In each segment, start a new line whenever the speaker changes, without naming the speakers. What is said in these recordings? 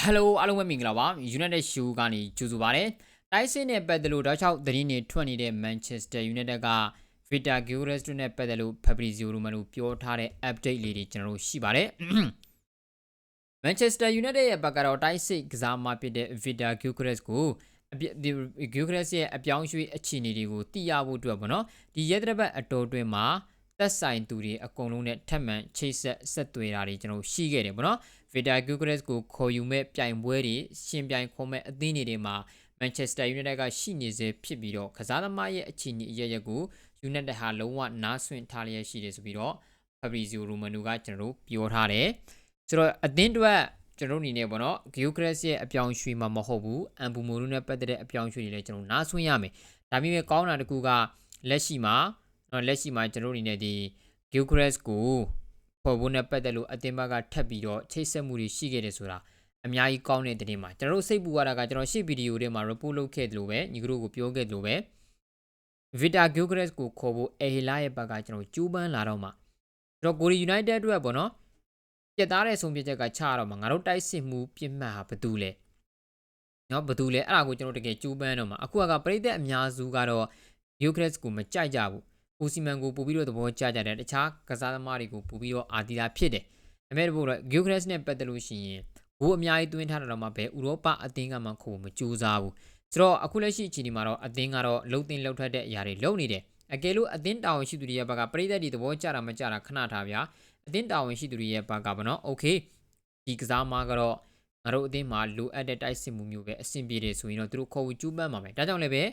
ဟယ်လိုအားလုံးပဲမင်္ဂလာပါ United Show ကနေကြိုဆိုပါရစေတိုက်စစ်နဲ့ပတ်သက်လို့တောက်ချောက်သတင်းတွေထွက်နေတဲ့ Manchester United က Victor Gyokeres တို့နဲ့ပတ်သက်လို့ Fabrizio Romano ပြောထားတဲ့ update လေးတွေကျွန်တော်တို့ရှိပါတယ် Manchester United ရဲ့ဘက်ကတော့တိုက်စစ်ကစားမဖြစ်တဲ့ Victor Gyokeres ကိုအပြ Gyokeres ရဲ့အပြောင်းရွှေ့အခြေအနေတွေကိုသိရဖို့အတွက်ပေါ့နော်ဒီရက်တစ်ပတ်အတော်အတွင်းမှာ သက်ဆိုင်သူတွေအကုန်လုံးနဲ့ထပ်မံချိတ်ဆက်ဆက်သွယ်တာတွေကျွန်တော်ရှိခဲ့တယ်ပေါ့နော် Victor Gyokeres ကိုခေါ်ယူမဲ့ပြိုင်ပွဲတွေရှင်ပြိုင်ခေါ်မဲ့အသင်းတွေမှာ Manchester United ကရှိနေစေဖြစ်ပြီးတော့ကစားသမားရဲ့အခြေအနေအရရက်ကို United ဟာလုံးဝနားဆွင့်ထားလျက်ရှိတယ်ဆိုပြီးတော့ Fabrizio Romano ကကျွန်တော်တို့ပြောထားတယ်ဆိုတော့အသင်းတွေကျွန်တော်အနေနဲ့ပေါ့နော် Gyokeres ရဲ့အပြောင်းရွှေ့မှာမဟုတ်ဘူးအမ်ဘူမိုလိုနဲ့ပတ်သက်တဲ့အပြောင်းရွှေ့တွေလည်းကျွန်တော်နားဆွင့်ရမယ်ဒါပေမဲ့ကောင်းတာတကူကလက်ရှိမှာ နော်လက်ရှိမှာကျွန်တော်အနေနဲ့ဒီ Gyokeres ကိုပေါ်ဖို့နဲ့ပတ်သက်လို့အသင်းဘက်ကထပ်ပြီးတော့ချိတ်ဆက်မှုတွေရှိခဲ့တယ်ဆိုတာအများကြီးကောင်းတဲ့တဲ့မှာကျွန်တော်တို့စိတ်ပူရတာကကျွန်တော်ရှေ့ဗီဒီယိုထဲမှာ report လုပ်ခဲ့တယ်လို့ပဲညီကတို့ကိုပြောခဲ့တယ်လို့ပဲ Vita Gyokeres ကိုခေါ်ဖို့အေဟီလာရဲ့ဘက်ကကျွန်တော်ကျူးပန်းလာတော့မှကျွန်တော်ကိုရီ United အတွက်ပေါ့နော်ပြတ်သားတဲ့ဆုံးဖြတ်ချက်ကချရတော့မှငါတို့တိုက်စစ်မှုပြစ်မှတ်ဟာဘယ်သူလဲနော်ဘယ်သူလဲအဲ့ဒါကိုကျွန်တော်တကယ်ကျူးပန်းတော့မှအခုကပရိသတ်အများစုကတော့ Gyokeres ကိုမကြိုက်ကြဘူး အိုစီမန်ကိုပို့ပြီးတော့သဘောကျကြတယ်တခြားကစားသမားတွေကိုပို့ပြီးတော့အာတီလာဖြစ်တယ်အမေတို့ကတော့ Gyokeres နဲ့ပတ်သက်လို့ရှိရင်ဘိုးအများကြီးတွင်းထားတာတော့မှပဲဥရောပအသင်းကမှခုမကြိုးစားဘူးဆိုတော့အခုလက်ရှိအချိန်ဒီမှာတော့အသင်းကတော့လှုပ်တင်လှုပ်ထွက်တဲ့အရာတွေလုပ်နေတယ်အကယ်လို့အသင်းတာဝန်ရှိသူတွေရဲ့ဘက်ကပြည်သက်တွေသဘောကျတာမကျတာခဏထားဗျာအသင်းတာဝန်ရှိသူတွေရဲ့ဘက်ကဗောနော်โอเคဒီကစားမကတော့ငါတို့အသင်းမှာလိုအပ်တဲ့တိုက်စစ်မှုမျိုးပဲအဆင်ပြေတယ်ဆိုရင်တော့သူတို့ခေါ်ဝကျူးပန်းပါမယ်ဒါကြောင့်လည်းပဲ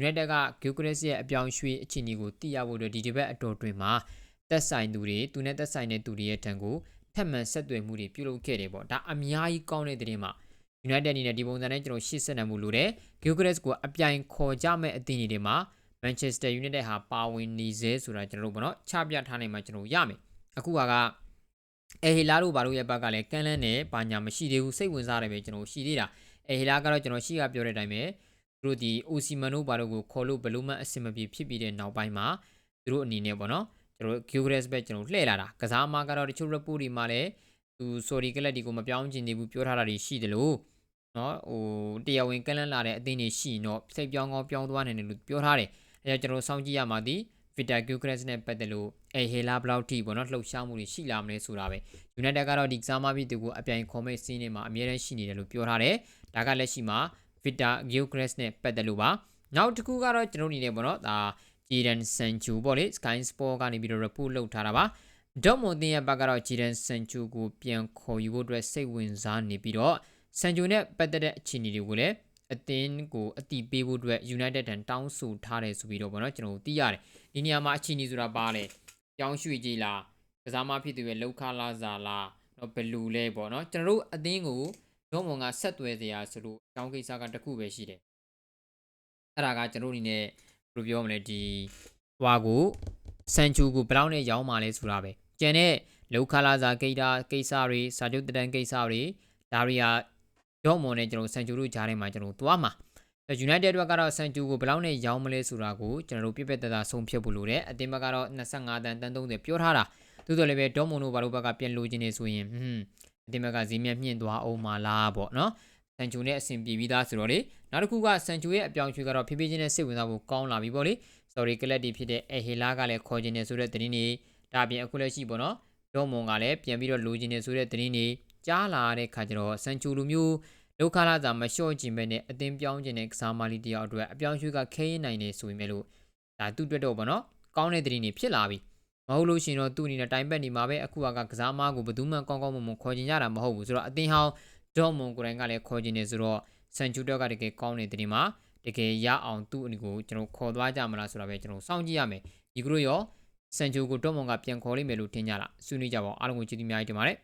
United က Gyökeres ရဲ့အပြောင်းရွှေ့အခြေအနေကိုသိရဖို့အတွက်ဒီဒီဘက်အတော်တွင်မှာသက်ဆိုင်သူတွေသူနဲ့သက်ဆိုင်တဲ့သူတွေရဲ့ထံကိုထပ်မံဆက်သွယ်မှုတွေပြုလုပ်ခဲ့တယ်ပေါ့ဒါအများကြီးကောင်းတဲ့တဲ့မှာ United အနေနဲ့ဒီပုံစံနဲ့ကျွန်တော်ရှေ့ဆက်နိုင်မှုလိုတယ် Gyökeres ကိုအပြိုင်ခေါ်ကြမဲ့အသင်းတွေမှာ Manchester United ဟာပါဝင်နေစေဆိုတာကျွန်တော်တို့ပေါ့နော်ချပြထားနိုင်မှာကျွန်တော်ရမယ်အခုကကအဲဟီလာတို့ဘာလို့ရဲ့ဘက်ကလည်းကန်းလန်းနဲ့ဘာညာမရှိသေးဘူးစိတ်ဝင်စားတယ်ပဲကျွန်တော်ရှိသေးတာအဲဟီလာကတော့ကျွန်တော်ရှိကပြောတဲ့အတိုင်းပဲ သူတို့ဒီအိုစီမန်တို့ဘာလို့ကိုခေါ်လို့ဘလို့မှအဆင်မပြေဖြစ်ပြီးတဲ့နောက်ပိုင်းမှာသူတို့အနေနဲ့ပေါ့နော်ကျွန်တော် Gilgres ပဲကျွန်တော်လှည့်လာတာကစားမကတော့တချို့ report တွေမှာလည်းသူ sorry ကလပ်ဒီကိုမပြောင်းချင်သေးဘူးပြောထားတာတွေရှိတယ်လို့နော်ဟိုတရားဝင်ကလန်းလာတဲ့အသင်းတွေရှိတော့စိတ်ပြောင်းကောင်းပြောင်းသွားနိုင်တယ်လို့ပြောထားတယ်အဲကျွန်တော်စောင့်ကြည့်ရမှာဒီ Vita Gilgres နဲ့ပတ်သက်လို့အဲဟေလာဘလောက်ထိပေါ့နော်လှုပ်ရှားမှုတွေရှိလာမလဲဆိုတာပဲ United ကတော့ဒီကစားမပြီးသူကိုအပြိုင်ခေါ်မဲ့စီးနေမှာအမြဲတမ်းရှိနေတယ်လို့ပြောထားတယ်ဒါကလက်ရှိမှာ Victor Gyokeres နဲ့ပတ်သက်လို့ပါနောက်တစ်ခုကတော့ကျွန်တော်အနေနဲ့ပေါ့နော်ဒါ Jadon Sancho ပေါ့လေ Sky Sport ကနေပြီးတော့ report လုပ်ထားတာပါဒေါမွန်တင်ရဲ့ဘက်ကတော့ Jadon Sancho ကိုပြန်ခေါ်ယူဖို့အတွက်စိတ်ဝင်စားနေပြီးတော့ Sancho နဲ့ပတ်သက်တဲ့အခြေအနေတွေကိုလည်းအသင်းကိုအတိပေးဖို့အတွက် United တန်တောင်းဆိုထားတယ်ဆိုပြီးတော့ပေါ့နော်ကျွန်တော်တို့သိရတယ်ဒီနေရာမှာအခြေအနေဆိုတာပါလေကြောင်းရွှေ့ကြည်လားကစားမဖြစ်သူရဲ့လောက်ခလာစာလားတော့ဘလူလဲပေါ့နော်ကျွန်တော်တို့အသင်းကို ဒေါမွန်ကဆက်သွယ်စရာဆိုလို့အကြောင်းကိစ္စကတခုပဲရှိတယ်အဲ့ဒါကကျွန်တော်အနေနဲ့ဘယ်လိုပြောမလဲဒီဟွာကိုစန်ချူကိုဘယ်လောက်နဲ့ရောင်းมาလဲဆိုတာပဲကျန်တဲ့လောက်ခလာစာကိတာကိစ္စတွေစာချုပ်တန်ကိစ္စတွေဒါတွေကဒေါမွန်နဲ့ကျွန်တော်စန်ချူတို့ကြားထဲမှာကျွန်တော်သွားမှာ United ဘက်ကတော့စန်ချူကိုဘယ်လောက်နဲ့ရောင်းမလဲဆိုတာကိုကျွန်တော်တို့ပြပြတသားဆုံးဖြတ်ဖို့လိုတယ်အတင်းဘက်ကတော့25တန်တန်30ပြောထားတာသို့တော်လည်းပဲဒေါမွန်တို့ဘာလို့ဘက်ကပြန်လိုချင်နေဆိုရင်ဟွန်းအ တင်းဘက်ကဈေးမြတ်မြင့်သွားအောင်မလားပေါ့နော်ဆန်ချူနဲ့အဆင်ပြေပြီးသားဆိုတော့လေနောက်တစ်ခုကဆန်ချူရဲ့အပြောင်းရွှေ့ကတော့ဖြည်းဖြည်းချင်းနဲ့စိတ်ဝင်စားဖို့ကောင်းလာပြီပေါ့လေ sorry ကလပ်တီဖြစ်တဲ့အဟီလာကလည်းခေါ်ခြင်းနေဆိုတဲ့သတင်းတွေဒါအပြင်အခုလက်ရှိပေါ့နော်ဒေါမွန်ကလည်းပြန်ပြီးတော့လိုချင်နေဆိုတဲ့သတင်းတွေကြားလာတဲ့ခါကျတော့ဆန်ချူလိုမျိုးဒုက္ခလာသာမလျှော့ကြည့်မဲ့နဲ့အတင်းပြောင်းခြင်းနဲ့ကစားမလီတယောက်အတွက်အပြောင်းရွှေ့ကခဲရင်နိုင်နေဆိုပေမဲ့လို့ဒါသူ့အတွက်တော့ပေါ့နော်ကောင်းတဲ့သတင်းတွေဖြစ်လာပြီ မဟုတ်လို့ရှိရင်တော့သူ့အနေနဲ့တိုင်ပတ်နေမှာပဲအခုကကစားမကိုဘယ်သူမှကောင်းကောင်းမွန်မွန်ခေါ်ကျင်ရတာမဟုတ်ဘူးဆိုတော့အသင်းဟောင်းဒေါ်မွန်ကိုရိုင်းကလည်းခေါ်ကျင်နေဆိုတော့ဆန်ချူတော့ကတကယ်ကောင်းတဲ့တင်မှာတကယ်ရအောင်သူ့အနေကိုကျွန်တော်ခေါ်သွားကြမလားဆိုတာပဲကျွန်တော်စောင့်ကြည့်ရမယ်ဒီကရိုရောဆန်ချူကိုဒေါ်မွန်ကပြန်ခေါ်လိမ့်မယ်လို့ထင်ကြလားဆွေးနွေးကြပါအောင်အားလုံးကိုကျေးဇူးများကြီးတင်ပါတယ်